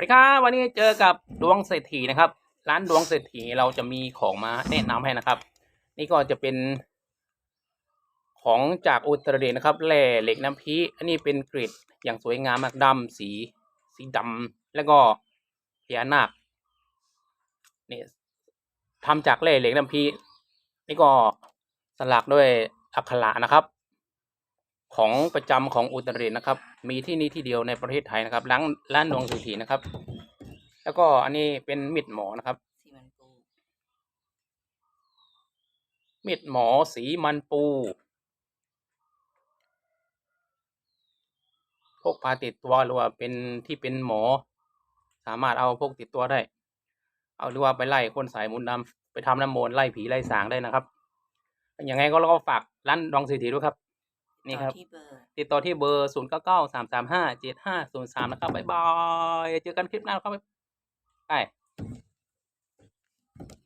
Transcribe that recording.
สวัสดีครับวันนี้เจอกับดวงเศรษฐีนะครับ ร้านดวงเศรษฐีเราจะมีของมาแนะนำให้นะครับ นี่ก็จะเป็น ของจากอุตรดิตถ์นะครับแร่เหล็กน้ำพีอันนี้เป็นกริดอย่างสวยงามมากดำสี สีดำแล้วก็พญานาคนี่ทำจากแร่เหล็กน้ำพีนี่ก็สลักด้วยอักขระนะครับ ของประจำของอุตรดิตถ์นะครับ มีที่นี่ที่เดียวในประเทศไทยนะครับร้านร้านดวงเศรษฐีนะครับ แล้วก็อันนี้เป็นมิดหมอนะครับมิดหมอสีมันปูพกพาติดตัวหรือว่าเป็นที่เป็นหมอ สามารถเอาพกติดตัวได้ เอาหรือว่าไปไล่คนสายมุนดำไปทำน้ำมนต์ไล่ผีไล่สางได้นะครับยังไงก็เราก็ฝากร้านดองเศรษฐีด้วยครับ นี่ครับต่อที่เบอร์ ติดต่อที่เบอร์0 9 9 3 3 5 7 5 0 3นะครับบ๊ายบายเจอกันคลิปหน้าครับไป